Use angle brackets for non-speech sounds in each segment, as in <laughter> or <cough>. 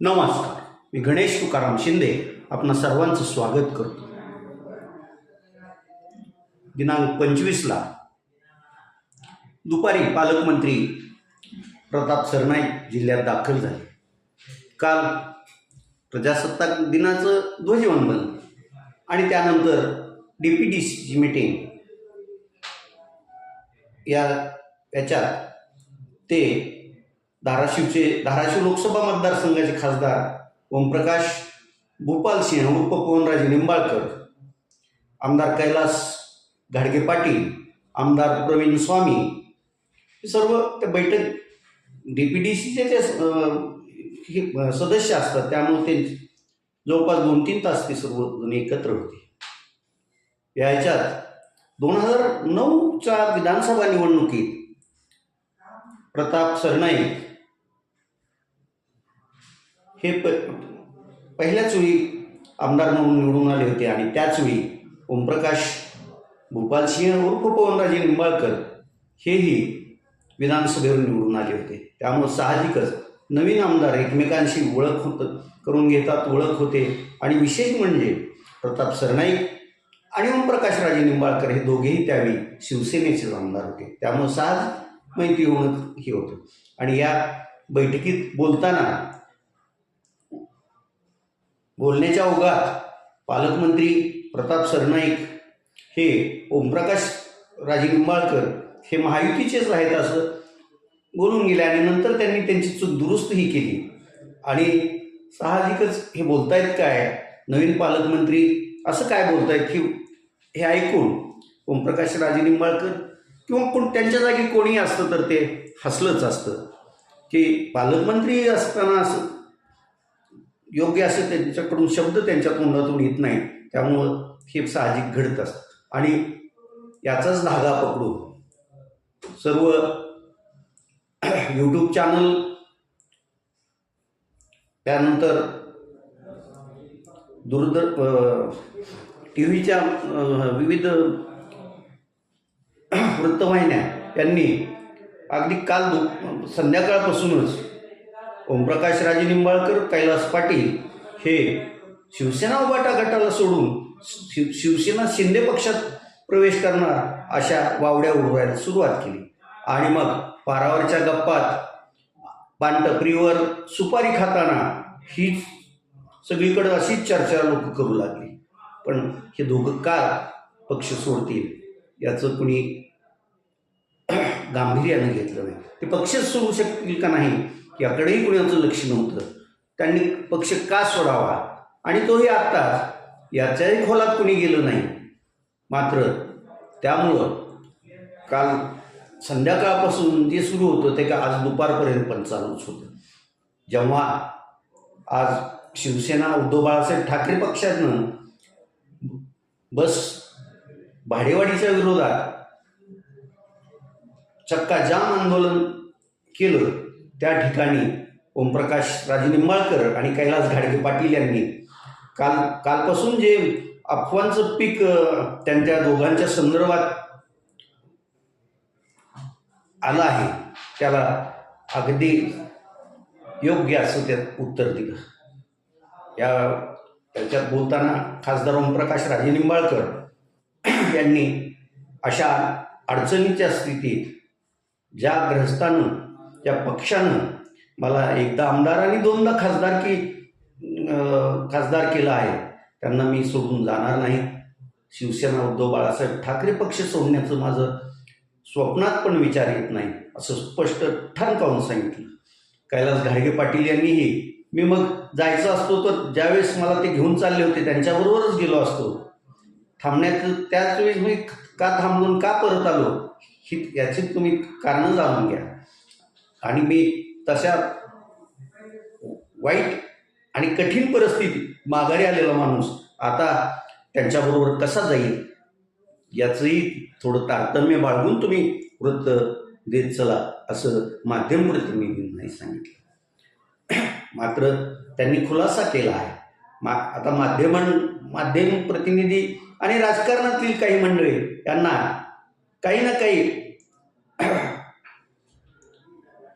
नमस्कार. मी गणेश तुकाराम शिंदे आपण सर्वांचं स्वागत करतो. दिनांक पंचवीसला दुपारी पालकमंत्री प्रताप सरनाईक जिल्ह्यात दाखल झाले. काल प्रजासत्ताक दिनाचं ध्वजवंदन आणि त्यानंतर डी पी डी सीची मीटिंग या याच्यात ते धाराशिवचे धाराशिव लोकसभा मतदारसंघाचे खासदार ओमप्रकाश भूपाल सिंह उर्फ पवनराजे निंबाळकर आमदार कैलास घाडगे पाटील आमदार प्रवीण स्वामी हे सर्व त्या बैठक डी पी डी सीचे जे हे सदस्य असतात त्यामुळे ते जवळपास दोन तीन तास ते सर्वजण एकत्र होते. या ह्याच्यात दोन हजार नऊच्या विधानसभा निवडणुकीत प्रताप सरनाईक हे प पहिल्याच वेळी आमदार म्हणून निवडून आले होते आणि त्याच वेळी ओमप्रकाश भूपालसिंह उर्फ पवनराजे निंबाळकर हेही विधानसभेवर निवडून आले होते. त्यामुळं साहजिकच नवीन आमदार एकमेकांशी ओळख होत करून घेतात ओळख होते. आणि विशेष म्हणजे प्रताप सरनाईक आणि ओमप्रकाश राजे निंबाळकर हे दोघेही त्यावेळी शिवसेनेचे आमदार होते. त्यामुळं सहज माहिती होणं हे होतं. आणि या बैठकीत बोलताना बोलण्याच्या ओघात पालकमंत्री प्रताप सरनाईक हे ओमप्रकाश राजे निंबाळकर हे महायुतीचेच आहेत असं बोलून गेले आणि नंतर त्यांनी त्यांची चूक दुरुस्तही केली. आणि साहजिकच हे बोलतायत काय? नवीन पालकमंत्री असं काय बोलतायत की हे ऐकून ओमप्रकाश राजे निंबाळकर किंवा कोण त्यांच्या जागी कोणी असतं तर ते हसलंच असतं. की पालकमंत्री असताना असं योग्य असे त्यांच्याकडून शब्द त्यांच्या तोंडातून येत नाही त्यामुळं हे साहजिक घडत असतं. आणि याचाच धागा पकडून सर्व यूट्यूब चॅनल त्यानंतर दूरदर टी व्हीच्या विविध वृत्तवाहिन्या यांनी अगदी काल संध्याकाळपासूनच ओमप्रकाश राजे निंबाळकर कैलास पाटील हे शिवसेना उभाटा गटाला सोडून शिव शिवसेना शिंदे पक्षात प्रवेश करणार अशा वावड्या उडवायला सुरुवात केली. आणि मग पारावरच्या गप्पात पानटपरीवर सुपारी खाताना ही सगळीकडे अशीच चर्चा लोक करू लागली. पण हे दोघं का पक्ष सोडतील याचं कुणी <clears throat> गांभीर्यानं घेतलं नाही. ते पक्षच सोडू शकतील का नाही याकडेही कुणाचं लक्ष नव्हतं. त्यांनी पक्ष का सोडावा? आणि तोही आत्ता याच्याही खोलात कुणी गेलं नाही. मात्र त्यामुळं काल संध्याकाळपासून जे सुरू होतं ते का आज दुपारपर्यंत पण चालूच होतं. जेव्हा आज शिवसेना उद्धव बाळासाहेब ठाकरे पक्षातनं बस भाडेवाढीच्या विरोधात चक्का जाम आंदोलन केलं त्या ठिकाणी ओमप्रकाश राजे निंबाळकर आणि कैलास घाडगे पाटील यांनी काल कालपासून जे अफवांचं पीक त्यांच्या दोघांच्या संदर्भात आलं आहे त्याला अगदी योग्य असं त्यात उत्तर दिलं. या त्याच्यात बोलताना खासदार ओमप्रकाश राजे निंबाळकर यांनी अशा अडचणीच्या स्थितीत ज्या ग्रहस्थानं त्या पक्षानं मला एकदा आमदार आणि दोनदा खासदार की खासदार केला आहे. त्यांना मी सोडून जाणार नाही. शिवसेना उद्धव बाळासाहेब ठाकरे पक्ष सोडण्याचं माझं स्वप्नात पण विचार येत नाही असं स्पष्ट ठाण काढून सांगितलं. कैलास घाडगे पाटील यांनीही मी मग जायचं असतो तर ज्यावेळेस मला ते घेऊन चालले होते त्यांच्याबरोबरच गेलो असतो. थांबण्याचं त्याच वेळेस मी का थांबून का परत आलो ही याची तुम्ही कारणं जाणून घ्या. आणि मी तशा वाईट आणि कठीण परिस्थितीत माघारी आलेला माणूस आता त्यांच्याबरोबर कसा जाईल याचंही थोडं तारतम्य बाळगून तुम्ही वृत्त देत चला असं माध्यम प्रतिनिधींनाही सांगितलं. मात्र त्यांनी खुलासा केला आहे. मा आता माध्यमां माध्यम प्रतिनिधी आणि राजकारणातील काही मंडळी यांना काही ना काही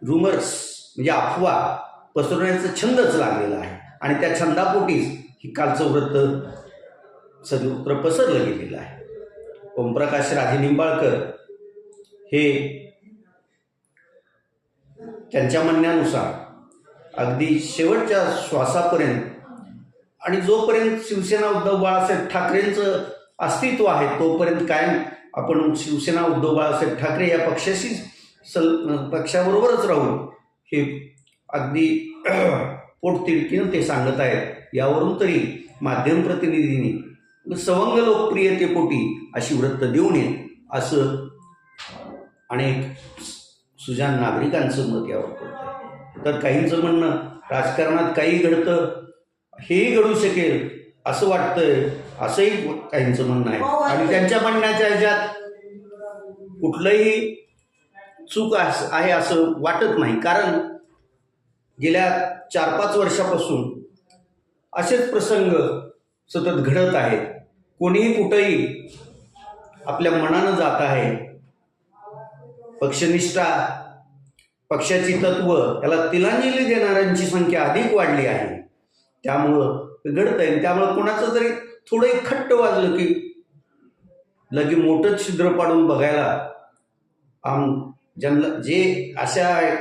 रुमर्स म्हणजे अफवा पसरवण्याचा छंदच लागलेला आहे. आणि त्या छंदापोटीच ही कालचं वृत्त सर्वत्र पसरलं गेलेलं आहे. ओमप्रकाश राधे निंबाळकर हे त्यांच्या म्हणण्यानुसार अगदी शेवटच्या श्वासापर्यंत आणि जोपर्यंत शिवसेना उद्धव बाळासाहेब ठाकरेंचं अस्तित्व आहे तोपर्यंत कायम आपण शिवसेना उद्धव बाळासाहेब ठाकरे या पक्षाशीच सल पक्षाबरोबरच राहून हे अगदी <clears throat> पोटतिडकीनं ते सांगत आहेत. यावरून तरी माध्यम प्रतिनिधींनी सवंग लोकप्रियतेपोटी अशी वृत्त देऊ नये असं अनेक सुजान नागरिकांचं मत यावर पडतं तर काहींचं म्हणणं राजकारणात काही घडतं हेही घडू शकेल असं वाटतंय असंही काहींचं म्हणणं आहे. आणि त्यांच्या म्हणण्याच्या ह्याच्यात कुठलंही चूक अस- आहे असं वाटत नाही. कारण गेल्या चार पाच वर्षापासून असेच प्रसंग सतत घडत आहेत. कोणीही कुठंही आपल्या मनानं जात आहे. पक्षनिष्ठा पक्षाची तत्व याला तिलांजली देणाऱ्यांची संख्या अधिक वाढली आहे. त्यामुळं घडत आहे त्यामुळं कोणाचं जरी थोडं खट्ट वाजलं की लगे मोठंच छिद्र पाडून बघायला आम ज्यांना जे अशा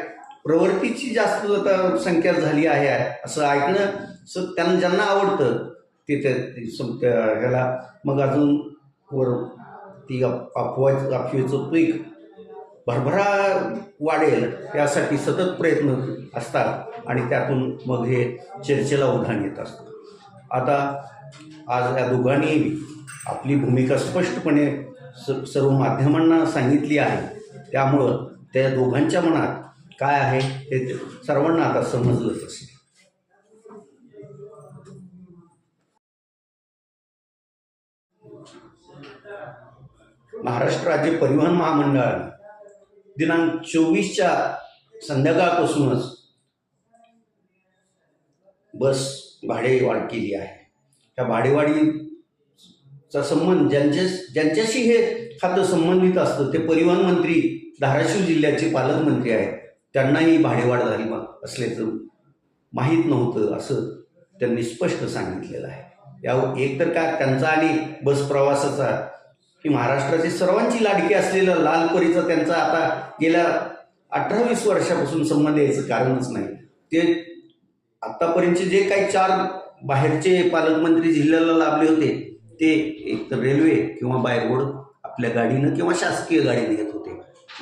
प्रवृत्तीची जास्त आता संख्या झाली आहे असं ऐकणं स त्यांना ज्यांना आवडतं ते त्या सम- त्या ह्याला मग अजून वर ती अप- अफवेचं पीक भरभरा वाढेल यासाठी सतत प्रयत्न असतात आणि त्यातून मग हे चर्चेला उधाण येत असतं. आता आज या दोघांनी आपली भूमिका स्पष्टपणे स सर्व माध्यमांना सांगितली आहे. त्यामुळं त्या दोघांच्या मनात काय आहे हे सर्वांना आता समजलंच असेल महाराष्ट्र राज्य परिवहन महामंडळाने दिनांक चोवीसच्या संध्याकाळपासूनच बस भाडेवाढ केली आहे. त्या चा संबंध ज्यांच्या ज्यांच्याशी हे खातं संबंधित असतं ते परिवहन मंत्री धाराशिव जिल्ह्याचे पालकमंत्री आहेत. त्यांनाही भाडेवाढ झाली मा- असल्याचं माहीत नव्हतं असं त्यांनी स्पष्ट सांगितलेलं आहे. या एक तर का त्यांचा आणि बस प्रवासाचा की महाराष्ट्राची सर्वांची लाडकी असलेला लालपरीचा त्यांचा आता गेल्या अठरा वीस वर्षापासून संबंध यायचं कारणच नाही. ते आत्तापर्यंतचे जे काही चार बाहेरचे पालकमंत्री जिल्ह्याला लाभले होते ते एक तर रेल्वे किंवा बाय रोड आपल्या गाडीनं किंवा शासकीय गाडीने येत होते.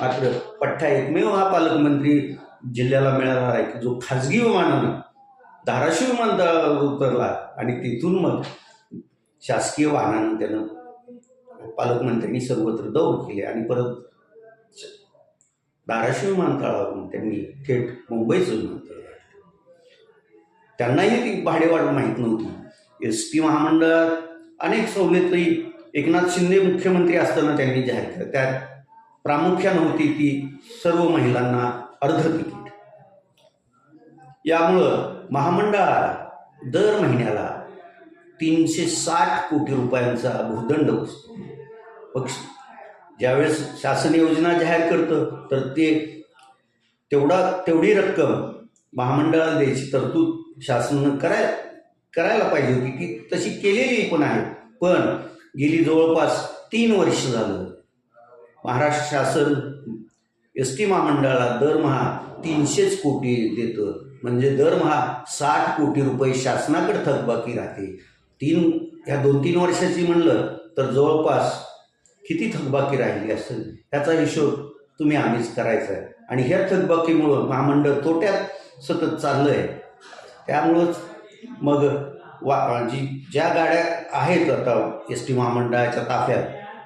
मात्र पठ्ठा एकमेव हा पालकमंत्री जिल्ह्याला मिळाला आहे की जो खाजगी विमानानं धाराशिव विमानतळावर उतरला आणि तिथून मग शासकीय वाहनानं त्यानं पालकमंत्र्यांनी सर्वत्र दौड केले आणि परत धाराशिव विमानतळावरून त्यांनी थेट मुंबईचं विमानतळ त्यांनाही ती भाडेवाढ माहीत नव्हती. एस टी महामंडळात अनेक सवलती एकनाथ शिंदे मुख्यमंत्री असताना त्यांनी जाहीर केल्या. त्यात प्रामुख्यानं होती ती सर्व महिलांना अर्ध तिकीट. यामुळं महामंडळाला दर महिन्याला तीनशे साठ कोटी रुपयांचा भूदंड बसतो. पक्ष ज्यावेळेस शासन योजना जाहीर करतं तर ते तेवढा तेवढी रक्कम महामंडळाला द्यायची तरतूद शासनानं कराय करायला पाहिजे होती की तशी केलेली पण आहे. पण गेली जवळपास तीन वर्ष झालं महाराष्ट्र शासन एस टी महामंडळाला दरमहा तीनशेच कोटी देतं. म्हणजे दरमहा साठ कोटी रुपये शासनाकडे थकबाकी राहते. तीन ह्या दोन तीन वर्षाची म्हणलं तर जवळपास किती थकबाकी राहिली असेल ह्याचा हिशोब तुम्ही आम्हीच करायचा आहे. आणि ह्या थकबाकीमुळं महामंडळ तोट्यात सतत चाललं आहे त्यामुळंच मग वा जी ज्या गाड्या आहेत आता एस टी महामंडळाच्या ताफ्यात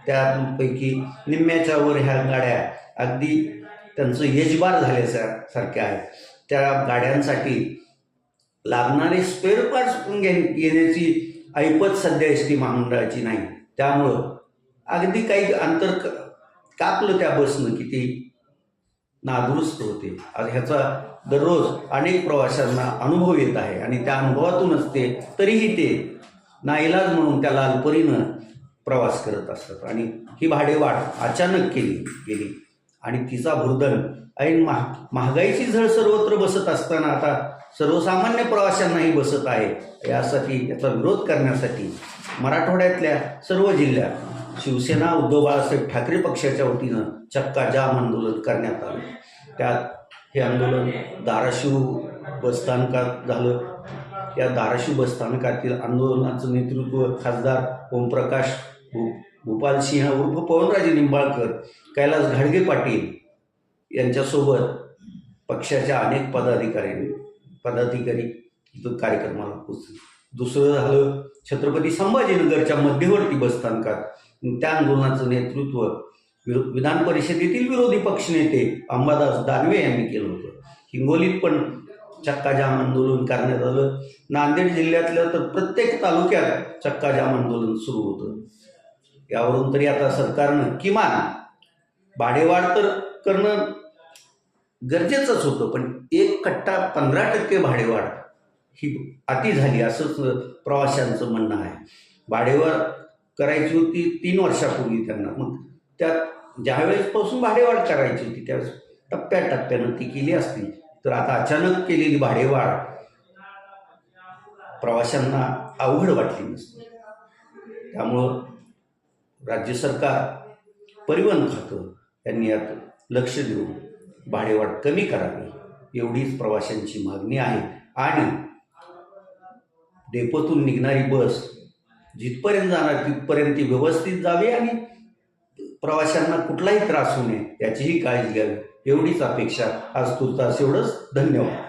त्यापैकी निम्म्याच्या वर ह्या गाड्या अगदी त्यांचं यजबार झाल्याच्या सारख्या आहेत. त्या गाड्यांसाठी लागणारे स्पेअर पार्ट्स घे घेण्याची ऐपत सध्या एस टी महामंडळाची नाही. त्यामुळं अगदी काही अंतर कापलं त्या बसनं की ती नादुरुस्त होते. ह्याचा दररोज अनेक प्रवाशांना अनुभव येत आहे आणि त्या अनुभवातूनच ते तरीही ते नाईलाज म्हणून त्या लालपरीनं प्रवास करत असतात. आणि ही भाडेवाढ अचानक केली गेली. आणि तिचा भुर्दन ऐन महा महागाईची झळ सर्वत्र बसत असताना आता सर्वसामान्य प्रवाशांनाही बसत आहे. यासाठी याचा विरोध करण्यासाठी मराठवाड्यातल्या सर्व जिल्ह्यात शिवसेना उद्धव बाळासाहेब ठाकरे पक्षाच्या वतीनं चक्का जाम आंदोलन करण्यात आलं. त्यात हे आंदोलन धाराशिव बसस्थानकात झालं. या धाराशिव बसस्थानकातील आंदोलनाचं नेतृत्व खासदार ओमप्रकाश भू भूपाल सिंह उर्फ पवनराजे निंबाळकर कैलास घाडगे पाटील यांच्यासोबत पक्षाच्या अनेक पदाधिकाऱ्यांनी पदाधिकारी इथं कार्यक्रमाला पोचले दुसरं झालं छत्रपती संभाजीनगरच्या मध्यवर्ती बसस्थानकात त्या आंदोलनाचं नेतृत्व विधान परिषदेतील विरोधी पक्षनेते अंबादास दानवे यांनी केलं होतं. हिंगोलीत पण चक्काजाम आंदोलन करण्यात आलं. नांदेड जिल्ह्यातल्या तर प्रत्येक तालुक्यात चक्काजाम आंदोलन सुरू होतं. यावरून तरी आता सरकारनं किमान भाडेवाढ तर करणं गरजेचंच होतं पण एक कट्टा पंधरा टक्के भाडेवाढ ही अति झाली असंच प्रवाशांचं म्हणणं आहे. भाडेवाढ करायची होती तीन वर्षापूर्वी त्यांना. मग त्यात ज्यावेळेसपासून भाडेवाढ करायची होती त्यावेळेस टप्प्याटप्प्यानं ती केली असती. तर आता अचानक केलेली भाडेवाढ प्रवाशांना अवघड वाटली नसते. त्यामुळं राज्य सरकार परिवहन खातं यांनी यात लक्ष देऊन भाडेवाढ कमी करावी एवढीच प्रवाशांची मागणी आहे. आणि डेपोतून निघणारी बस जिथपर्यंत जाणार तिथपर्यंत ती व्यवस्थित जावी आणि प्रवाशांना कुठलाही त्रास होऊ नये याचीही काळजी घ्यावी. एवढीच अपेक्षा. आज तुर्तास एवढंच. धन्यवाद.